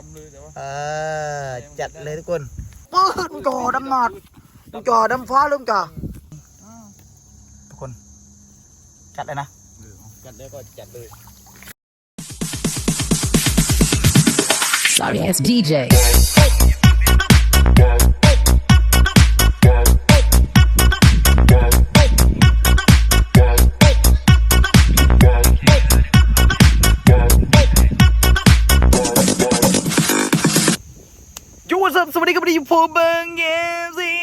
ลำเลยแต่ว่าเออจัดเลยทุกคนปืดมึงจอดำหนาดมึงจอดำฟ้าเริ่มจ่าทุกคน จัดเลยนะจัดได้ก็จัดเลย Sorry ass DJ. วัสดีครับวันนี้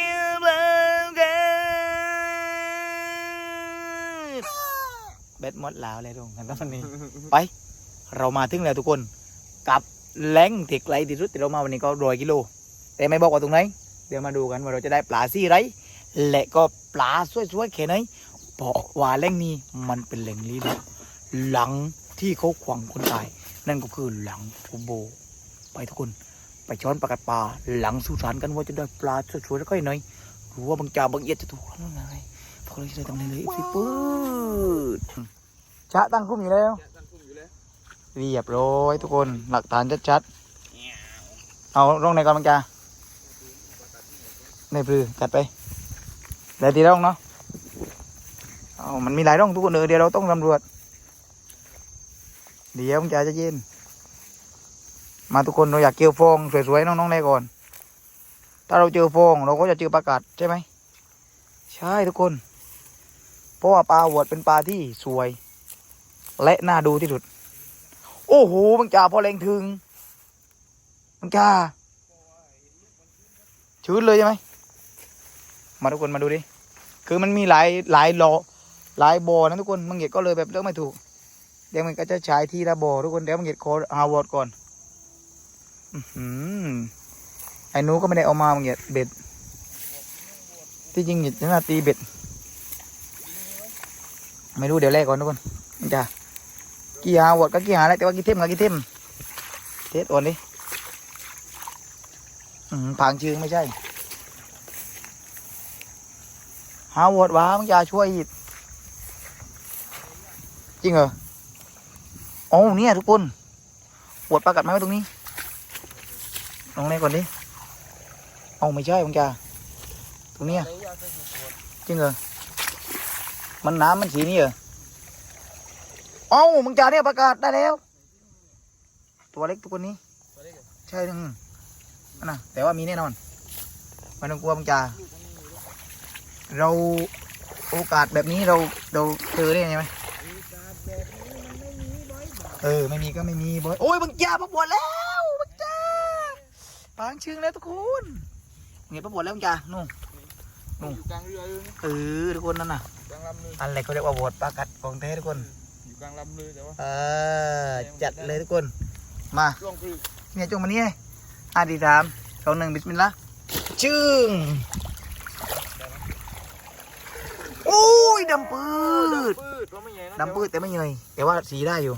อยู่ผมเบ็ดหมดแล้วเลยทุกคนตอนนี้ ไป เรามาถึงแล้วทุกคน กับแหล่งที่ไกลที่สุดที่เรามาวันนี้ก็ร้อยกิโล แต่ไม่บอกว่าตรงไหน เดี๋ยวมาดูกันว่าเราจะได้ปลาซี่ไรและก็ปลาสวยๆแค่ไหนบอกว่าแหล่งนี้มันเป็นแหล่งลี้ลับหลังที่เขาขวางคนตาย นั่นก็คือหลังโอโบ ไปทุกคน ไปช้อนปลากัดปลาหลังสุสานกันว่าจะได้ปลาสวยๆแล้วก็หน่อยรู้ว่าบางจ่าบางเอียดจะถูกกันยังไงพวกเราจะได้ตรงนี้เลยฟิปืดชะตั้งคุ้มอยู่แล้วล้วเรียบร้อยทุกคนหลักฐานชัดๆเอาร่องในก่อนบางจ่าในปลือจัดไปเดี๋ยทีร่องเนาะเอามันมีหลายร่องทุกคนเออเดี๋ยวเราต้องตำรวจเดี๋ยวบางจ่าจะเย็น มาทุกคนเราอยากเจอฟองสวยๆน้องๆในก่อน ถ้าเราเจอฟองเราก็จะเจอปลากัดใช่ไหมใช่ทุกคน เพราะว่าปลาหวดเป็นปลาที่สวย และน่าดูที่สุด โอ้โหมังจ่าพอแรงถึงมังจ่าชื้นเลยใช่ไหมมาทุกคนมาดูดิคือมันมีหลายหลายโลอหลายบ่อนะทุกคนมังเก็ดก็เลยแบบเลือกไม่ถูกเดี๋ยวมันก็จะใช้ที่ละบ่อทุกคนเดี๋ยวมังเก็ดขอหาวอดก่อน ไอ้นูก็ไม่ได้เอามามึงเนี่ยเบ็ด ที่จริงเนี่ยนาตีเบ็ด ไม่รู้เดี๋ยวแรกก่อนทุกคนมันจะกี่หาวดก็กี่หาแล้วแต่ว่ากี่เทมกับกี่เทมเทสอ่อนดิอืมผางชื่อไม่ใช่ หาวดว้ามึงจะช่วยอีกจริงเหรอโอ้เนี่ยทุกคนปวดปลากัดไหมไว้ตรงนี้ ลองเล่นก่อนดิ เอาไม่ใช่มึงจ้าตรงเนี้ยจริงเหรอ มันน้ำมันสีนี้เหรอ เอามึงจ้าเนี่ยประกาศได้แล้ว ตัวเล็กตัวนี้ ใช่นึงนั่นนะแต่ว่ามีแน่นอนไม่ต้องกลัวมึงจ้าเราโอกาสแบบนี้เราเราเจอได้ไงไหมเออ ไม่มีก็ไม่มีบอยโอ้ยมึงจ้าประปวดแล้วมึง ปางชึงแล้วทุกคนเงียบไปหมดแล้วมึงจ้านู่นนู่นอยู่กลางเรือเลยนะเออทุกคนนั่นน่ะกลางลำเลยอันอะไรเขาเรียกว่าโหวตปลากัดของแท้ทุกคนอยู่กลางลำเลยแต่ว่าเออจัดเลยทุกคนมาช่วงคือเนี่ยจงมานี่ห้าดีสามสองหนึ่งบิสมิลลาห์ชึงโอ้ยดำปืดปืดว่าไม่ใหญ่นะดำปืดแต่ไม่เหนื่อยแต่ว่าสีได้อยู่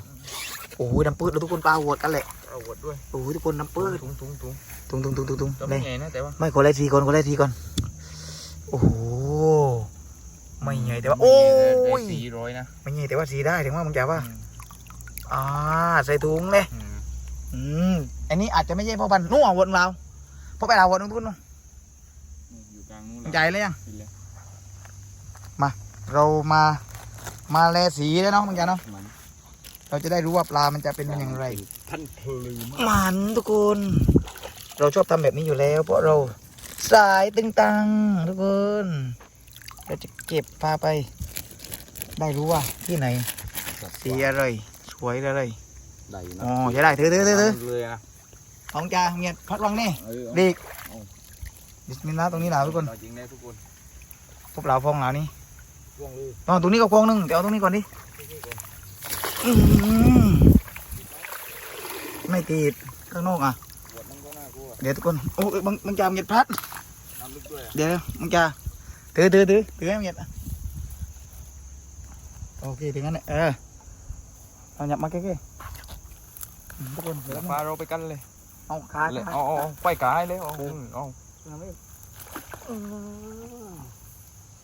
โอ้ยดำปืดแล้วทุกคนปลาโหวตกันแหละเอาหวดด้วยโอ้ยทุกคนดำปืดถุงถุงถุงตุ้งตุ้งตุ้งตุ้งตุ้งตัวเลไม่ยใหญ่นะแต่ว่าไม่คนแรกทีก่อนคนแรกทีก่อนโอ้โหไม่ใหญ่แต่ว่าโอ้ยสี่ร้อยนะไม่ใหญ่แต่ว่าสีได้ถึงว่ามึงจ๋าว่าอ่าใส่ถุงเลยอืมอืมอันนี้อาจจะไม่ใช่พ่อพันธุ์นู่นเอาวนเราพ่อไปเอาวนตรงนู้นนู่นอยู่กลางนู้นมึงใจเลยยังเห็นแล้วเรามามาแลสีแล้วเนาะมึงจ๋าเนาะมันเราจะได้รู้ว่าปลามันจะเป็นอย่างไร ท่านเพลืมมันทุกคน เราชอบทำแบบนี้อยู่แล้ว เพราะเราสายตึงตังทุกคนเราจะเก็บพาไป ได้รู้ว่าที่ไหนสีอะไรสวยอะไรได้นะอ๋อจะได้ถือถือถือถือเลยนะของจ่าเงียบพัดวังนี่เออดีกเอาบิสมิลลาห์ตรงนี้หนาวทุกคนเอาจริงได้ทุกคนพบเราฟองหนาวนี่ช่วงเลยตอนตรงนี้ก็ฟองหนึงเดี๋ยวเอาตรงนี้ก่อนดิอื้อหือ ไม่ติดข้างนอกอะหวดมันก็น่ากลัวเดี๋ยวทุกคนโอ้ยบังบังจ่าเงียบพัดน้ำลึกด้วยอะเดี๋ยวมึงจะถือถือถือถือให้มึงเหยียดอะโอเคถึงงั้นแหละเออเอาหยับมาใกล้ๆอืมทุกคนเดี๋ยวเดี๋ยวแป๊บนึงพาเราไปกันเลยเอาขาเลยขาเอาเอาเอาไปกายเลยเอาเอาอืม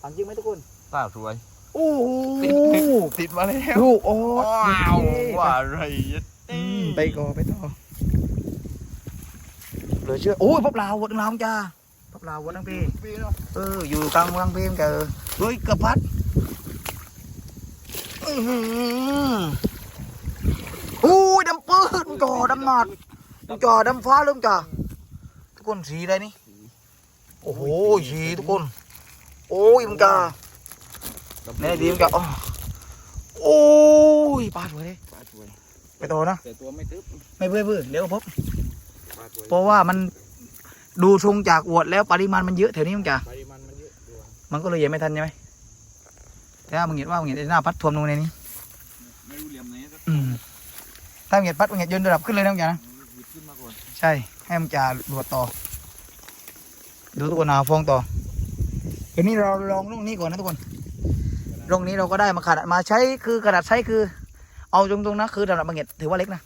ปังจริงไหมทุกคนตาสวยโอ้โหติดติดมาแล้วลูกโอ้ว้าวว่าอะไรอืม ไปก่อนไปต่อเหลือเชื่อโอ้ยพบลาววัดลาวจ้าพบลาววัดทั้งปีปีเนาะเอออยู่กลางเมืองเพมกันเฮ้ยกระพัดอื้อหืออู้ยดำปืนจอดำหนาดจอดำฟ้าเริ่มจ้าทุกคนสีอะไรนี่โอ้โหสีทุกคน โอ้ยมึงจ้าแน่ดีมึงจ้าอ๋อโอ้ยปลาสวยเลยปลาสวย ไปโตนะแต่ตัวไม่ทึบไม่เบื่อเบื่อเดี๋ยวก็พบปลาสวยเพราะว่ามันดูทรงจากอวดแล้วปริมาณมันเยอะแถวนี้มึงจ้าปริมาณมันเยอะดูอะมันก็เลยยังไม่ทันใช่ไหมแต่ถ้ามึงเห็นว่ามึงเห็นไอ้หน้าพัดท่วมลงในนี้ไม่รู้เหลี่ยมไหนสักอืมถ้ามึงเห็นพัดมึงเห็นยนต์ระดับขึ้นเลยนะมึงจ๋านะหยิบขึ้นมาก่อนใช่ให้มึงจ๋าดวดต่อ ดูทุกคนหาฟองต่อเดี๋ยวนี้เราลองลงนี้ก่อนนะทุกคนลงนี้เราก็ได้มาขนาดมาใช้คือกระดาษใช้คือ เอาตรงๆนะคือสำหรับบางเห็ดถือว่าเล็กนะ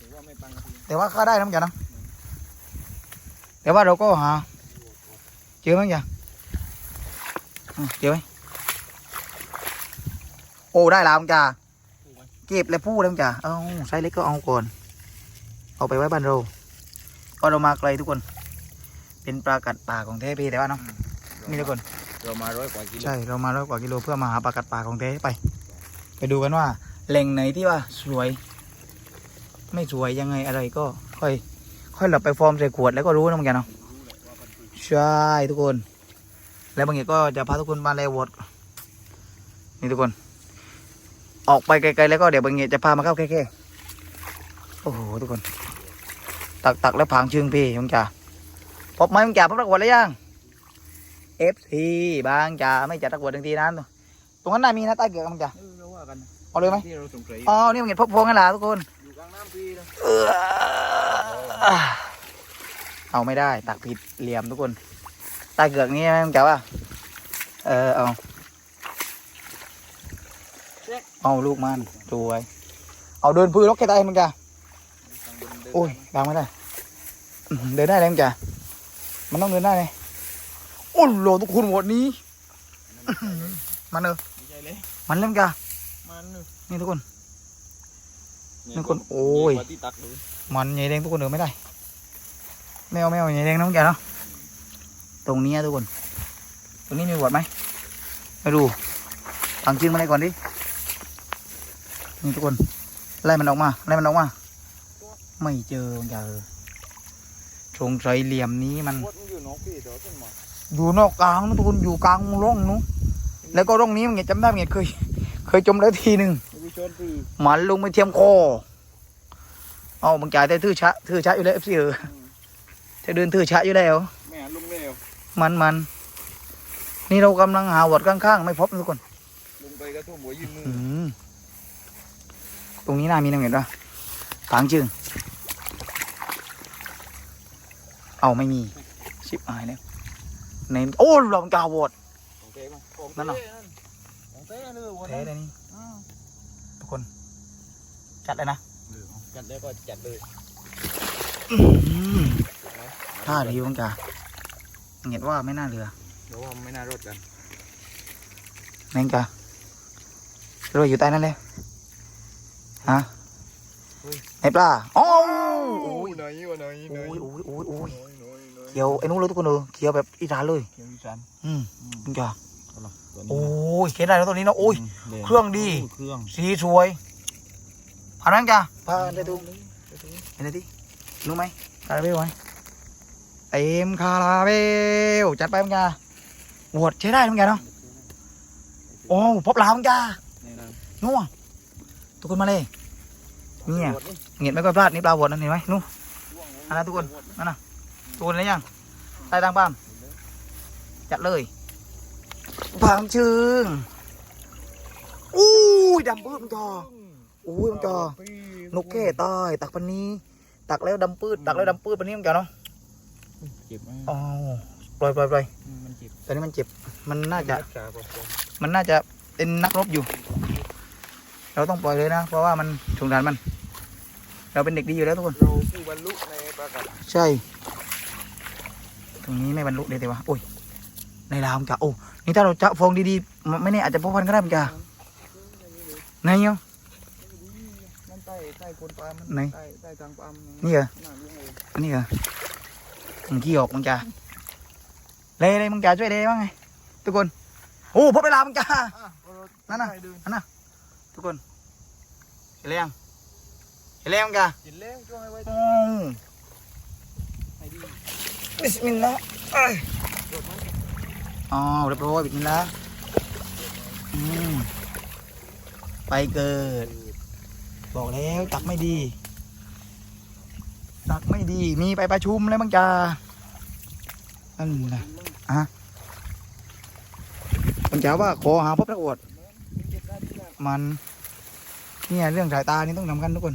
ถือว่าไม่ปังทีแต่ว่าก็ได้นะมึงจ๋านะแต่ว่าเราก็หาเจอไหมมึงจ๋าอืมเจอไหมโอ้ได้แล้วมึงจ๋าเก็บแล้วพูดแล้วจ้ะเอาไซส์เล็กก็เอาก่อน เอาไปไว้บ้านเราก็เรามาไกลทุกคน เป็นปลากัดป่าของแท้พี่แต่ว่าเนาะนี่ทุกคนเรามาร้อยกว่ากิโลใช่เรามาร้อยกว่ากิโลเพื่อมาหาปลากัดป่าของแท้ไป ไปดูกันว่า แหล่งไหนที่ว่าสวย ไม่สวยยังไงอะไรก็ค่อย ค่อยหลับไปฟอร์มใส่ขวดแล้วก็รู้นะมึงแกเนาะใช่ทุกคน แล้วบางอย่างก็จะพาทุกคนมาแลวอดนี่ทุกคน ออกไปไกลๆแล้วก็เดี๋ยวบางอย่างจะพามาเข้าแค่ๆโอ้โหทุกคน ตักตักแล้วผางชึงพี่มึงจ่าพบไหมมึงจ่พบตะกวดแล้วยังเอฟซีบางจ่าไม่จัดตะกวดทังทีนั้น ตรงนั้นน่ามีนะใต้เกือกมึงจ่า เออเราว่ากันเอาเลยไหมที่เราสงสัยอ๋อนี่มึงเห็นพบพวงกันล่ะทุกคนอยู่กลางน้ำพี่นะเออเอาไม่ได้ ตักผิดเหลี่ยมทุกคนใต้เกือกนี้ไหมมึงจ๋าว่าเออเอาเอาลูกมันสวยเอาเดินพื้นล็อกแค่ใต้มึงจ๋าโอ้ยบางไม่ได้อื้อหือเดินได้เลยมึงจ๋ามันต้องเดินได้เลยโอ้โหทุกคนหมดนี้อื้อหือมันเออไม่ใช่เลยมันเล่มจ๋า มันเนอะนี่ทุกคนนี่คนโอ้ยใหญ่กว่าที่ตักเลยมันใหญ่แดงทุกคนเดินไม่ได้ แมวแมวใหญ่แดงน้องแกเนาะตรงนี้อะทุกคน ตรงนี้มีบวดไหมไปดูฟังชื่อมาเลยก่อนดินี่ทุกคนไล่มันออกมาไล่มันออกมา ไม่เจอมันเจอสงสัยเหลี่ยมนี้มันพดมันอยู่นอกพี่เดี๋ยวขึ้นมาอยู่นอกกลางนะทุกคนอยู่กลางร่องนู้นแล้วก็ร่องนี้มันเงี้ยจำได้มันเงี้ยเคย เคยจมแล้วทีหนึ่งวิชนพี่หมันลงไปเทียมคอเอามึงจ่ายแต่ทื่อชะทื่อชะอยู่แล้วเอฟซีเออจะเดินทื่อชะอยู่แล้วไม่หันลุงเร็วมันมันนี่เรากำลังหาหวดข้างๆไม่พบนะทุกคนลุงไปกระทุ่มหัวยืนมืออืมตรงนี้น่ามีน้ำเห็นปะฝางจึงเอาไม่มีชิบหายแล้วในโอ้ลองกาวดของเต้ป่ะของนั่นเหรอของ เต้เนอะวันแท้นั้นเลยนี่อ้าวทุกคน จัดเลยนะเออเอาจัดได้ก็จัดเลยท่าดีวังกาเห็นว่าไม่น่าเรือเดี๋ยวว่าไม่น่ารอดกันแมงกาเราอยู่ใต้นั่นเลยฮะไอ้ปลาโอ้ยโอ้ยหน่อยว่าหน่อยหน่อยโอ้ยโอ้ยโอ้ยหน่อยหน่อยหน่อยเขียวไอ้นู้นเลยทุกคนเออเขียวแบบอีสานเลยเขียวอีสานอืมอืมมึงจ้าเอาล่ะ ตัวนี้โอ้ยเขียนได้แล้วตัวนี้เนาะโอ้ย แดเครื่องดี เครื่องสีสวยผ่านไหมจ้าผ่านได้ดูเห็นได้ดิรู้ไหมคาราเบลไหมเต็มคาราเบลจัดไปมึงจ้าบวชใช้ได้มึงจ้าเนาะโอ้พบลาวมึงจ้านี่นะนัวทุกคนมาเลย เนี่ยหมดนี่เงียบไม่ค่อยพลาดนี่ปลาบวชนั่นเห็นไหมนู่นช่วงอันนั้นทุกคนนั่นน่ะตูนเลยยังใต้ตังปามจัดเลย ผางชึงอู้ยดำปื้ดมึงจออู้ยมึงจอนกแก่ตายตักปันนี้ ตักแล้วดำปื้ดตักแล้วดำปื้ดปันนี้มึงจอเนาะเจ็บไหมอ๋อปล่อยปล่อยปล่อยมันเจ็บตอนนี้มันเจ็บ มันน่าจะรักษาก่อนมันน่าจะเป็นนักรบอยู่ เราต้องปล่อยเลยนะ เพราะว่ามันสงสารมัน เราเป็นเด็กดีอยู่แล้วทุกคนเราผู้บรรลุในประกาศใช่ ตรงนี้ไม่บรรลุเลยแต่ว่าโอ้ย ในราวมันจะโอ้นี่ถ้าเราจะฟองดีๆมันไม่แน่อาจจะพบพันก็ได้มันจะไหนเนาะนั่นใต้ใต้คนปาล์มมันไหน ใต้ใต้ทางปาล์มนี่เหรอหน้าลุงเลยอันนี้เหรอมึงขี้ออกมึงจ้าเล่เลยมึงจ้าช่วยเล่บ้างไง ทุกคนโอ้พบเวลามึงจ้านั่นน่ะทุกคนเห็นแล้วยังเห็นแล้วยังจ้ากินแล้วช่วยไว้อืมให้ดีบิสมิลลาห์เอ้ย อ๋อเรียบร้อยบิสมิลลาห์อืมไปเกิด บอกแล้วตักไม่ดี ตักไม่ดี มีไปประชุมแล้วมั้งจ้านั่นนะอะมันจ้าว่าขอหาพบนักอวด มัน เนี่ยเรื่องสายตานี่ต้องสำคัญทุกคน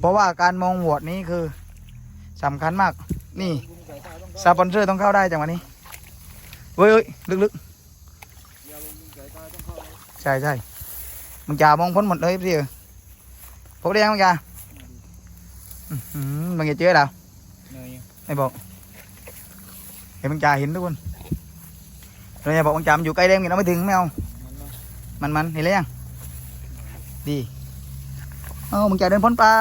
เพราะว่าการมองหวดนี้คือสำคัญมาก นี่สปอนเซอร์ต้องเข้าได้จังหวะนี้ เฮ้ยเฮ้ยลึกๆใช่ใช่มึงจ่ามองพ้นหมดเลยพี่พบได้ยังมึงจ่าอื้อหือมึงจะเจอดาวไม่บอกเห็นมึงจ่าเห็นทุกคนเราอย่าบอกมึงจ่ามันอยู่ใกล้เด้งเราไม่ถึงไม่เอามันมามันมันเห็นแล้วยังดีเอ้ามึงจ่าเดินพ้นปลา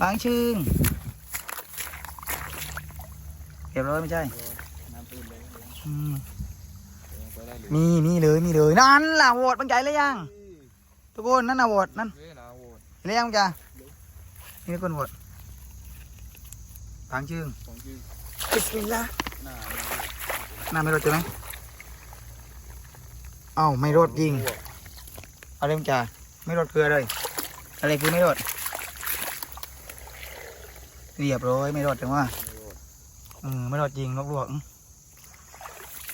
ปางชึงเรียบร้อยไม่ใช่ เลยอืมไปได้เลยมีมีเลยมีเลยนั่นล่ะโหวตมึงจ่าเลยยัง ทุกคนนั่นน่ะโหวตนั่นเวลาโหวตเห็นแล้วยังมึงจ่านี่ทุกคนโหวตปางชึงของชื่อบิสมิลลาห์หน้าหน้าไม่รอดใช่ไหมเอ้าไม่รอดยิงเอาเริ่มจ่าไม่รอดคืออะไรอะไรคือไม่รอดเรียบร้อยไม่รอดจังว่าเออไม่รอดยิงลวกลวกๆ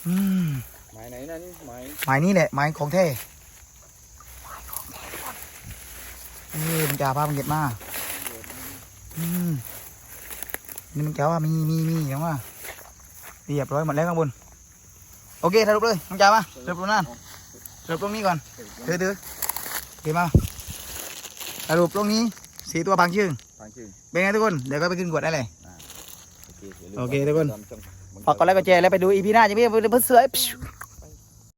อืมหมายไหนนะนี่หมายหมายนี้แหละหมายของแท้เออมันจ่าพามันเก็บมาอืมนี่มันจ่าว่ามีมีมีจังว่าเรียบร้อยหมดแล้วข้างบน โอเคสรุปเลยมันจ่ามาสรุปตรงนั้นสรุปตรงนี้ก่อนถือถือถือมาสรุปตรงนี้สีตัวบางชื่อฟังชื่อเป็นไงทุกคน เดี๋ยวก็ไปขึ้นกวดได้เลย โอเคโอเคทุกคน ฝากกดไลค์กดแชร์แล้วไปดูอีพีหน้าจะมีเพื่อนเสือ